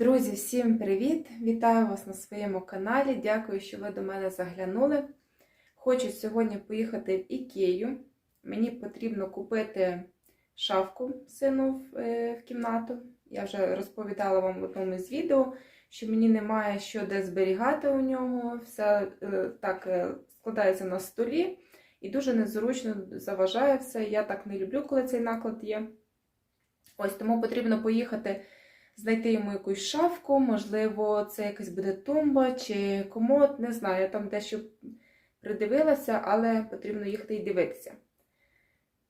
Друзі, всім привіт! Вітаю вас на своєму каналі. Дякую, що ви до мене заглянули. Хочу сьогодні поїхати в Ікею. Мені потрібно купити шафку сину в, е, кімнату. Я вже розповідала вам в одному з відео, що мені немає що де зберігати у нього. Все е, так е, складається на столі і дуже незручно заважає все. Я так не люблю, коли цей наклад є. Ось тому потрібно поїхати знайти йому якусь шафку, можливо, це якась буде тумба чи комод, не знаю, я там дещо придивилася, але потрібно їхати і дивитися.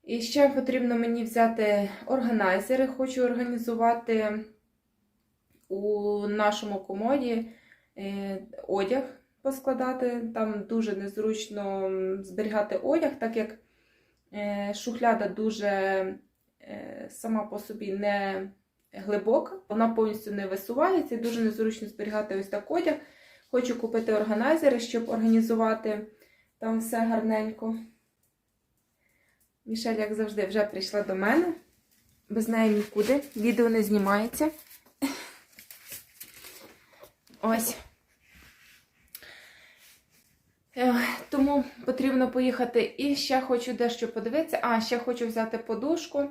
І ще потрібно мені взяти органайзери. Хочу організувати у нашому комоді е, одяг поскладати. Там дуже незручно зберігати одяг, так як е, шухляда дуже е, сама по собі не глибока, вона повністю не висувається, і дуже незручно зберігати ось так одяг. Хочу купити органайзери, щоб організувати там все гарненько. Мішель, як завжди, вже прийшла до мене. Без неї нікуди. Відео не знімається. Ось. Е, Тому потрібно поїхати. І ще хочу дещо подивитися. А, ще хочу взяти подушку.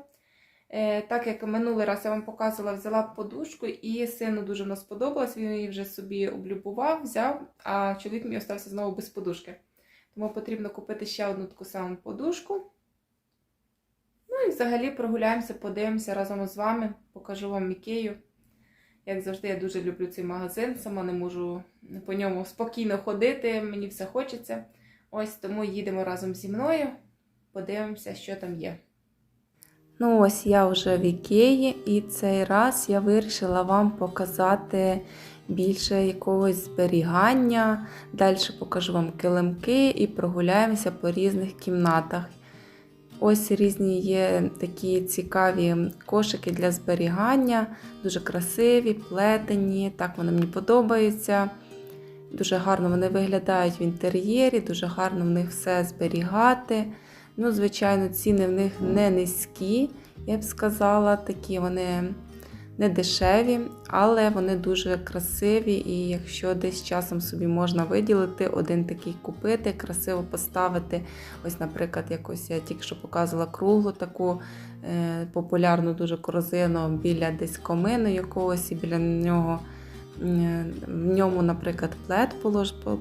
Е, Так як минулий раз я вам показувала, взяла подушку, і сину дуже вона сподобалась, він її вже собі облюбував, взяв, а чоловік мій остався знову без подушки. Тому потрібно купити ще одну таку саму подушку. Ну і взагалі прогуляємося, подивимося разом з вами, покажу вам Ікею. Як завжди, я дуже люблю цей магазин, сама не можу по ньому спокійно ходити, мені все хочеться. Ось тому їдемо разом зі мною, подивимося, що там є. Ну, ось я вже в Ікеї, і цей раз я вирішила вам показати більше якогось зберігання. Далі покажу вам килимки і прогуляємося по різних кімнатах. Ось різні є такі цікаві кошики для зберігання, дуже красиві, плетені. Так вони мені подобаються. Дуже гарно вони виглядають в інтер'єрі, дуже гарно в них все зберігати. Ну, звичайно, ціни в них не низькі, я б сказала, такі вони не дешеві, але вони дуже красиві. І якщо десь часом собі можна виділити, один такий купити, красиво поставити. Ось, наприклад, якось я тільки що показувала круглу таку е, популярну дуже корзину біля десь комину якогось, і біля нього. В ньому, наприклад, плед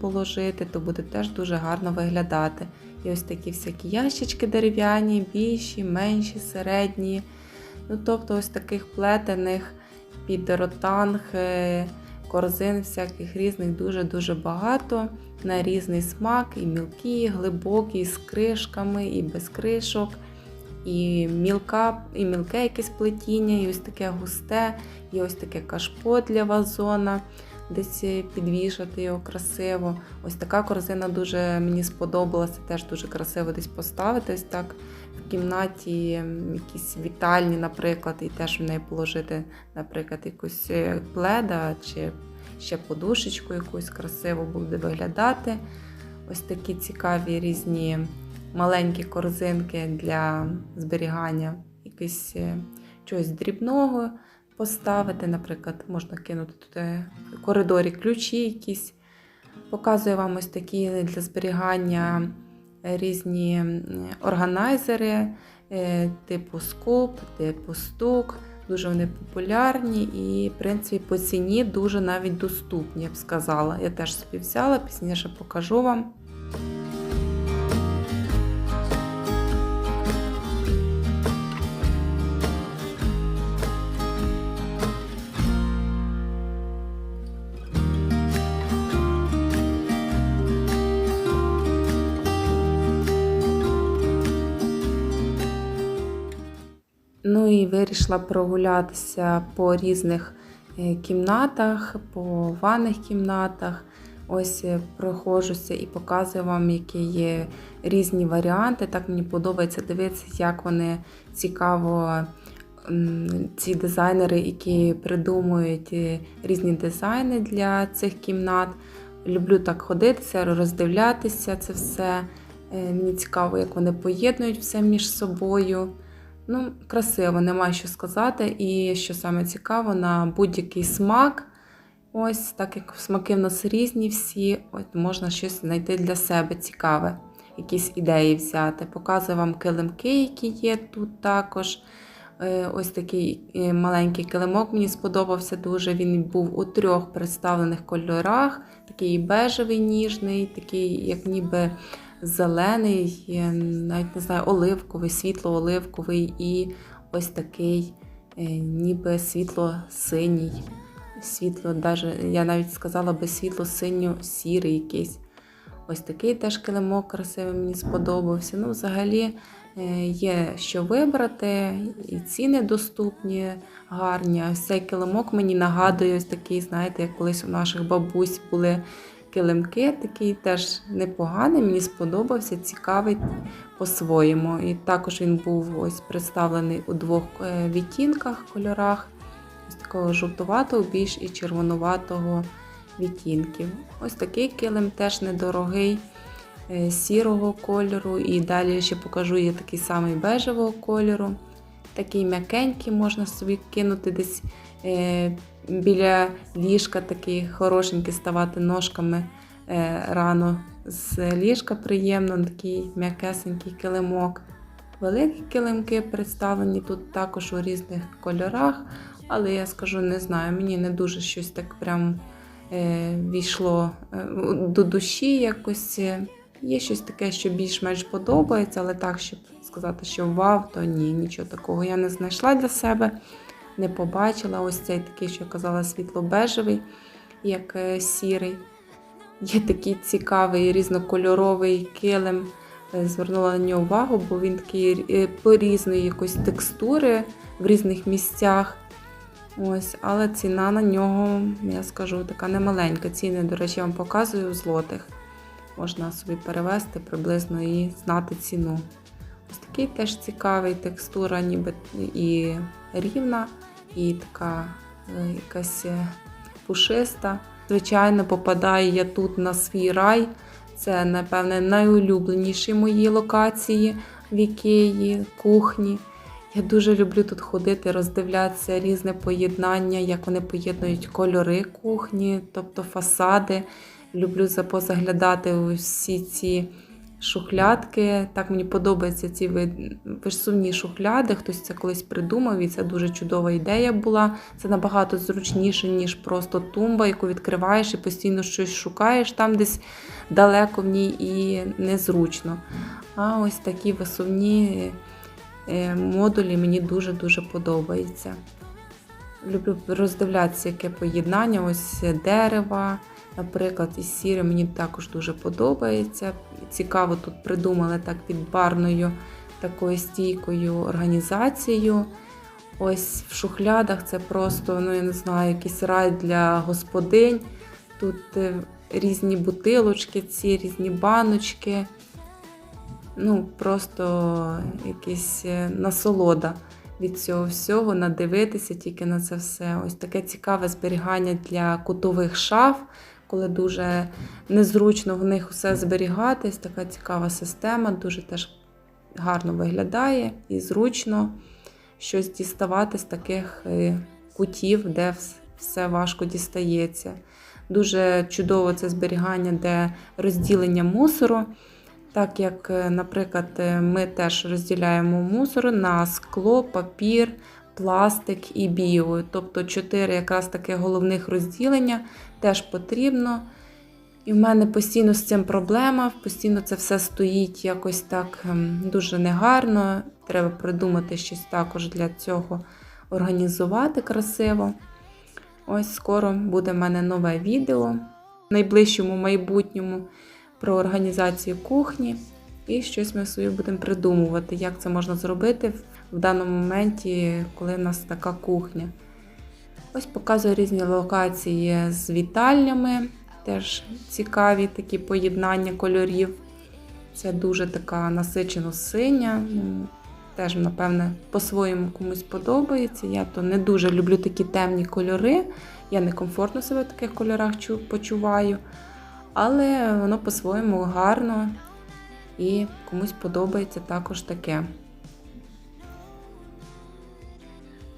положити, то буде теж дуже гарно виглядати. Ось такі всякі ящички дерев'яні, більші, менші, середні. Ну, Тобто, ось таких плетених під ротанг, корзин всяких різних дуже-дуже багато. На різний смак, і мілкі, і глибокі, і з кришками, і без кришок, і мілка, і мілке якесь плетіння, і ось таке густе, і ось таке кашпо для вазона десь підвішати його красиво. Ось така корзина дуже мені сподобалася, теж дуже красиво десь поставити. Ось так в кімнаті якісь вітальні, наприклад, і теж в неї положити, наприклад, якусь пледа чи ще подушечку якусь красиво буде виглядати. Ось такі цікаві різні маленькі корзинки для зберігання якогось чогось дрібного поставити. Наприклад, можна кинути туди в коридорі ключі якісь. Показую вам ось такі для зберігання різні органайзери, е, типу скоп, типу стук. Дуже вони популярні і, в принципі, по ціні дуже навіть доступні, я б сказала. Я теж собі взяла, пізніше покажу вам. Вирішила прогулятися по різних е, кімнатах, по ванних кімнатах. Ось е, проходжуся і показую вам, які є різні варіанти. Так мені подобається дивитися, як вони цікаво, ці дизайнери, які придумують е, різні дизайни для цих кімнат. Люблю так ходитися, роздивлятися це все. Мені цікаво, як вони поєднують все між собою. Ну, красиво, нема що сказати. І що саме цікаво, на будь-який смак. Ось, так як смаки в нас різні всі, от можна щось знайти для себе цікаве, якісь ідеї взяти. Показую вам килимки, які є тут також. Е, Ось такий е, маленький килимок мені сподобався дуже. Він був у трьох представлених кольорах: такий бежевий, ніжний, такий, як ніби зелений, е, навіть не знаю, оливковий, світло-оливковий і ось такий, е, ніби світло-синій. Світло, даже, я навіть сказала би світло-синьо-сірий якийсь. Ось такий теж килимок красивий мені сподобався. Ну, взагалі е, є що вибрати, і ціни доступні, гарні. Ось цей килимок мені нагадує ось такий, знаєте, як колись у наших бабусь були килимки, такий теж непоганий, мені сподобався, цікавий по-своєму. І також він був ось представлений у двох е, відтінках, кольорах, ось такого жовтуватого, більш і червонуватого відтінків. Ось такий килим теж недорогий, е, сірого кольору. І далі ще покажу є такий самий бежевого кольору. Такий м'якенький, можна собі кинути десь біля ліжка, такий хорошенький ставати ножками е, рано з ліжка приємно, такий м'якесенький килимок. Великі килимки представлені тут також у різних кольорах, але я скажу, не знаю, мені не дуже щось так прям е, війшло е, до душі якось. е. Є щось таке, що більш-менш подобається, але так, щоб сказати, що вау, то ні, нічого такого я не знайшла для себе, не побачила. Ось цей такий, що я казала, світло-бежевий, як е, сірий. Є такий цікавий різнокольоровий килим. Е, Звернула на нього увагу, бо він такий е, по-різної якоїсь текстури в різних місцях. Ось, але ціна на нього, я скажу, така немаленька. Ціни, до речі, я вам показую в злотих. Можна собі перевести приблизно і знати ціну. Ось такий теж цікавий текстура, ніби і рівна, і така е, якась е, пушиста. Звичайно, попадаю я тут на свій рай. Це, напевне, найулюбленіші мої локації в Ікеї, кухні. Я дуже люблю тут ходити, роздивлятися різне поєднання, як вони поєднують кольори кухні, тобто фасади. Люблю за- позаглядати у ці шухлядки. Так мені подобаються ці ви- висувні шухляди. Хтось це колись придумав, і це дуже чудова ідея була. Це набагато зручніше, ніж просто тумба, яку відкриваєш і постійно щось шукаєш там десь далеко в ній і незручно. А ось такі висувні е, модулі мені дуже-дуже подобаються. Люблю роздивлятися, яке поєднання, ось дерева, наприклад, із сірим мені також дуже подобається. Цікаво, тут придумали так під барною такою стійкою організацією. Ось в шухлядах це просто, ну я не знаю, якийсь рай для господинь. Тут е, різні бутилочки, ці різні баночки. Ну, просто якась е, насолода від цього всього, надивитися тільки на це все. Ось таке цікаве зберігання для кутових шаф, коли дуже незручно в них все зберігатись. Така цікава система, дуже теж гарно виглядає і зручно щось діставати з таких е, кутів, де все важко дістається. Дуже чудово це зберігання, де розділення мусору. Так як, е, наприклад, е, ми теж розділяємо мусор на скло, папір, пластик і біо. Тобто чотири якраз таки головних розділення теж потрібно. І в мене постійно з цим проблема, постійно це все стоїть якось так ем, дуже негарно. Треба придумати щось також для цього організувати красиво. Ось скоро буде в мене нове відео в найближчому майбутньому про організацію кухні. І щось ми собі будемо придумувати, як це можна зробити в- в даному моменті, коли в нас така кухня. Ось показую різні локації з вітальнями, теж цікаві такі поєднання кольорів. Це дуже така насичено синя. Ну, Теж, напевне, по-своєму комусь подобається. Я то не дуже люблю такі темні кольори. Я некомфортно себе в таких кольорах почуваю. Але воно по-своєму гарно і комусь подобається також таке.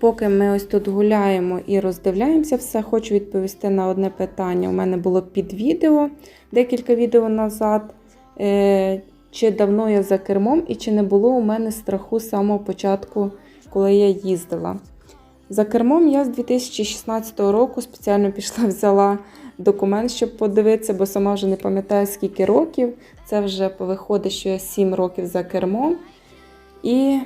Поки ми ось тут гуляємо і роздивляємося все, хочу відповісти на одне питання. У мене було під відео декілька відео назад. Е, Чи давно я за кермом і чи не було у мене страху з самого початку, коли я їздила. За кермом я з 2016 року спеціально пішла, взяла документ, щоб подивитися, бо сама вже не пам'ятаю, скільки років. Це вже виходить, що я 7 років за кермом. І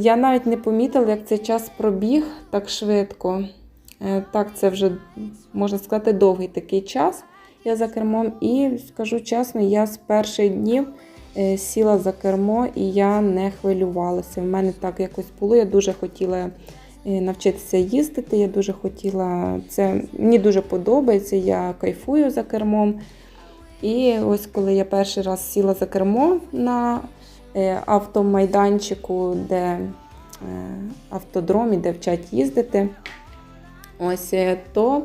я навіть не помітила, як цей час пробіг так швидко. Е, Так, це вже, можна сказати, довгий такий час. Я за кермом. І скажу чесно, я з перших днів е, сіла за кермо і я не хвилювалася. В мене так якось було. Я дуже хотіла е, навчитися їздити. Я дуже хотіла це. Мені дуже подобається, я кайфую за кермом. І ось коли я перший раз сіла за кермо на автомайданчику, де е, автодромі, де вчать їздити, ось е, то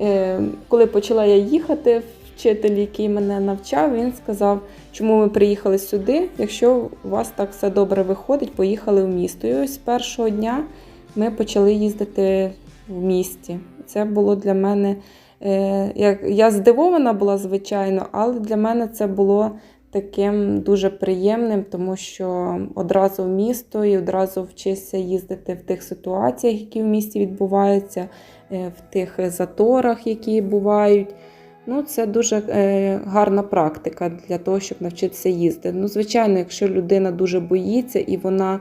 е, коли почала я їхати, вчитель, який мене навчав, він сказав, чому ми приїхали сюди, якщо у вас так все добре виходить, поїхали в місто. І ось з першого дня ми почали їздити в місті. Це було для мене. Е, я здивована була, звичайно, але для мене це було таким дуже приємним, тому що одразу в місто і одразу вчишся їздити в тих ситуаціях, які в місті відбуваються, е, в тих заторах, які бувають. Ну, це дуже е, гарна практика для того, щоб навчитися їздити. Ну, звичайно, якщо людина дуже боїться і вона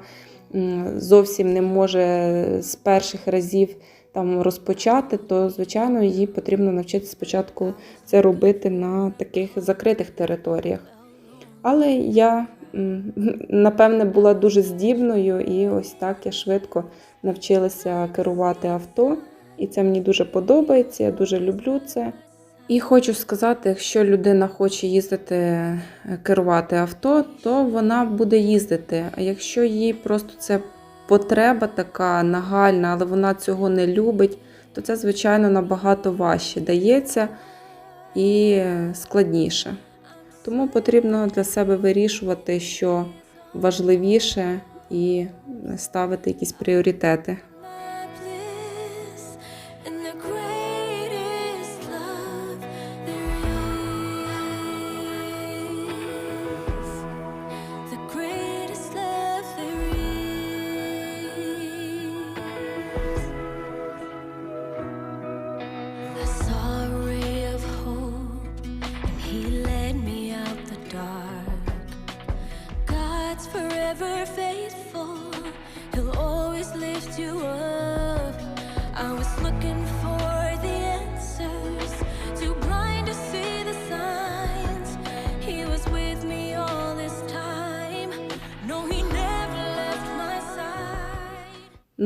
зовсім не може з перших разів там розпочати, то звичайно їй потрібно навчитися спочатку це робити на таких закритих територіях. Але я, напевне, була дуже здібною, і ось так я швидко навчилася керувати авто. І це мені дуже подобається, я дуже люблю це. І хочу сказати, якщо людина хоче їздити, е, керувати авто, то вона буде їздити. А якщо їй просто це потреба така нагальна, але вона цього не любить, то це, звичайно, набагато важче дається і складніше. Тому потрібно для себе вирішувати, що важливіше, і ставити якісь пріоритети.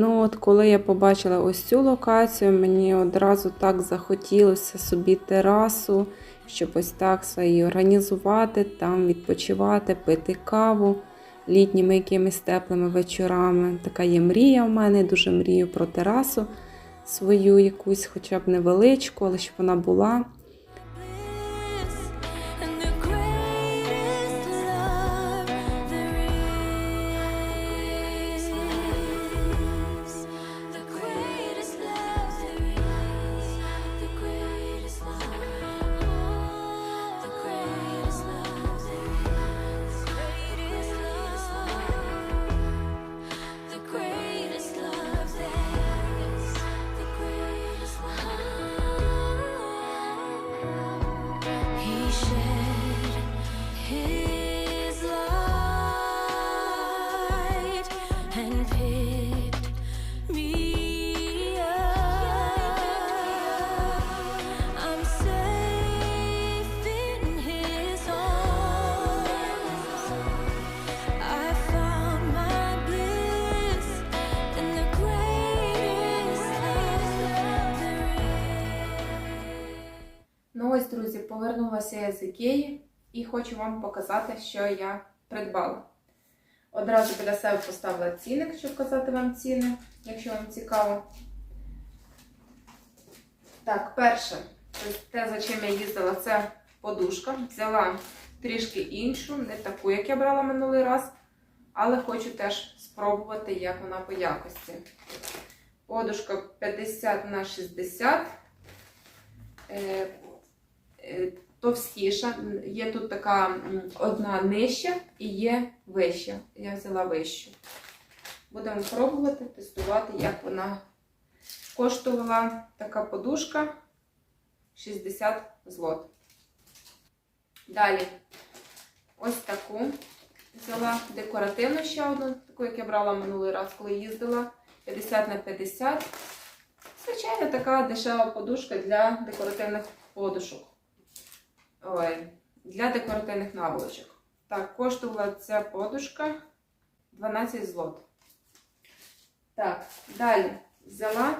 Ну, от коли я побачила ось цю локацію, мені одразу так захотілося собі терасу, щоб ось так її організувати, там відпочивати, пити каву літніми якимись теплими вечорами. Така є мрія в мене, дуже мрію про терасу свою якусь, хоча б невеличку, але щоб вона була. Повернулася я з Ікеї і хочу вам показати, що я придбала. Одразу біля себе поставила цінник, щоб показати вам ціни, якщо вам цікаво. Так, перше, те, за чим я їздила, це подушка. Взяла трішки іншу, не таку, як я брала минулий раз, але хочу теж спробувати, як вона по якості. Подушка 50 на 60. Е, товстіша. Є тут така одна нижча і є вища. Я взяла вищу. Будемо пробувати тестувати, як вона коштувала така подушка 60 злот. Далі, ось таку взяла декоративну ще одну, таку, як я брала минулий раз, коли їздила. 50 на 50. Звичайно, така дешева подушка для декоративних подушок. Ой, для декоративних наволочок. Так, коштувала ця подушка 12 злот. Так, далі взяла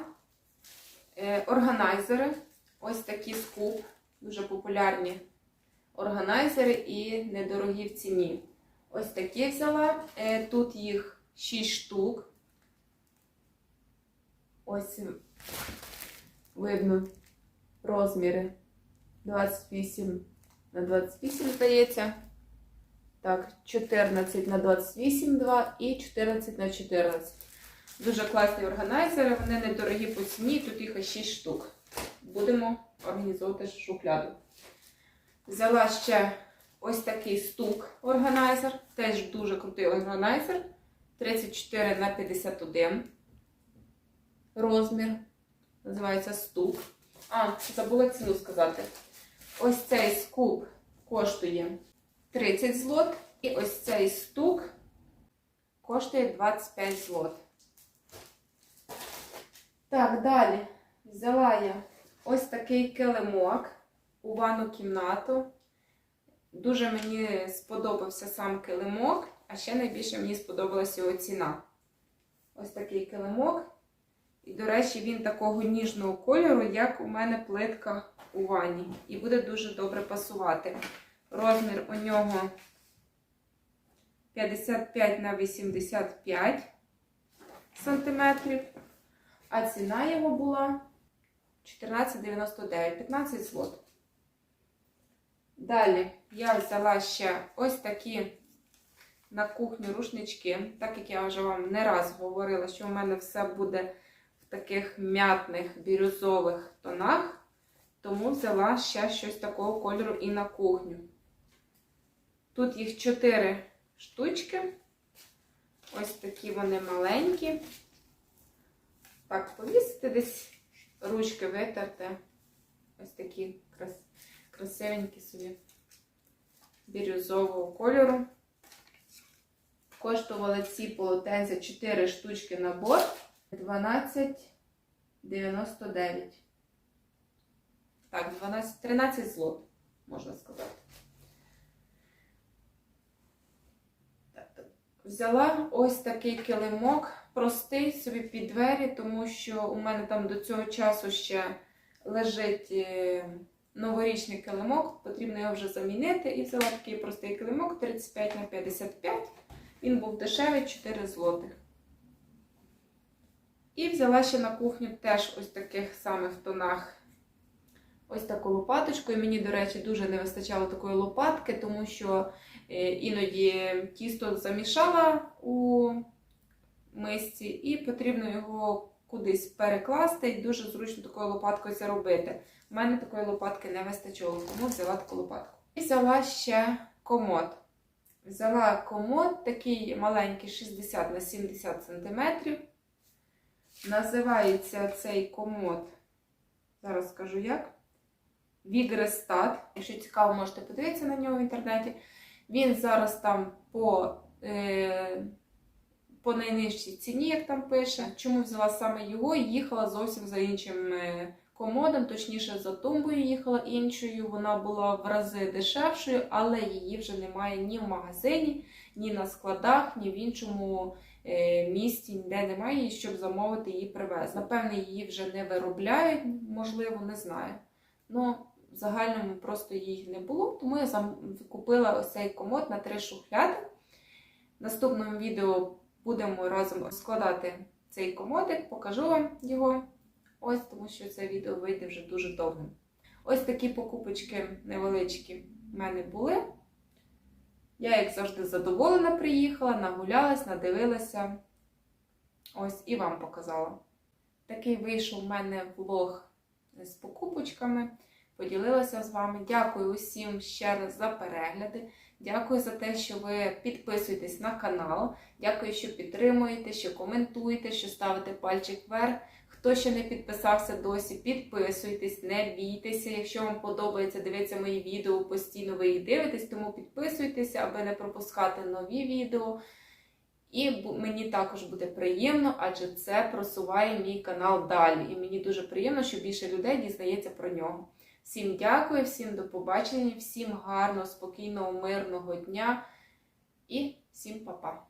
е, органайзери. Ось такі скуп, дуже популярні органайзери і недорогі в ціні. Ось такі взяла. Е, тут їх 6 штук. Ось видно розміри 28 на 28, здається. Так, 14 на 28, 2 і 14 на 14. Дуже класні органайзери, вони недорогі по ціні, тут їх 6 штук. Будемо організовувати шухляду. Взяла ще ось такий стук органайзер, теж дуже крутий органайзер. 34 на 51 розмір. Називається стук. А, забула ціну сказати. Ось цей скуп коштує 30 злот. І ось цей стук коштує 25 злот. Так, далі взяла я ось такий килимок у ванну кімнату. Дуже мені сподобався сам килимок, а ще найбільше мені сподобалася його ціна. Ось такий килимок. І, до речі, він такого ніжного кольору, як у мене плитка у ванні. І буде дуже добре пасувати. Розмір у нього 55 на 85 сантиметрів. А ціна його була 14,99, 15 злот. Далі я взяла ще ось такі на кухню рушнички. Так як я вже вам не раз говорила, що у мене все буде таких м'ятних бірюзових тонах, тому взяла ще щось такого кольору і на кухню. Тут їх 4 штучки. Ось такі вони маленькі. Так, повісити десь ручки витерти. Ось такі крас... красивенькі собі бірюзового кольору. Коштували ці полотенця 4 штучки набор 12,99. Так, 12, 13 злот, можна сказати. Взяла ось такий килимок, простий собі під двері, тому що у мене там до цього часу ще лежить е, новорічний килимок, потрібно його вже замінити. І взяла такий простий килимок 35 на 55. Він був дешевий 4 злотих. І взяла ще на кухню теж ось таких самих тонах. Ось таку лопаточку. І мені, до речі, дуже не вистачало такої лопатки, тому що е, іноді тісто замішала у мисці, і потрібно його кудись перекласти. І дуже зручно такою лопаткою це робити. У мене такої лопатки не вистачало, тому взяла таку лопатку. І взяла ще комод. Взяла комод, такий маленький 60 на 70 см. Називається цей комод, зараз скажу як. Вігрестат. Якщо цікаво, можете подивитися на нього в інтернеті. Він зараз там по, е, по найнижчій ціні, як там пише. Чому взяла саме його? і Їхала зовсім за іншим е, комодом, точніше, за тумбою їхала іншою. Вона була в рази дешевшою, але її вже немає ні в магазині, ні на складах, ні в іншому місті, ніде немає щоб замовити її привезти. Напевне, її вже не виробляють, можливо, не знаю. Ну, в загальному просто її не було, тому я купила ось цей комод на три шухляди. В наступному відео будемо разом складати цей комодик, покажу вам його. Ось, тому що це відео вийде вже дуже довгим. Ось такі покупочки невеличкі в мене були. Я, як завжди, задоволена приїхала, нагулялась, надивилася. Ось і вам показала. такий вийшов у мене влог з покупочками. Поділилася з вами. Дякую усім ще раз за перегляди. Дякую за те, що ви підписуєтесь на канал. Дякую, що підтримуєте, що коментуєте, що ставите пальчик вверх. Хто ще не підписався досі, підписуйтесь, не бійтеся. Якщо вам подобається дивитися мої відео, постійно ви їх дивитесь, тому підписуйтеся, аби не пропускати нові відео. І мені також буде приємно, адже це просуває мій канал далі. І мені дуже приємно, що більше людей дізнається про нього. Всім дякую, всім до побачення, всім гарного, спокійного, мирного дня і всім па-па.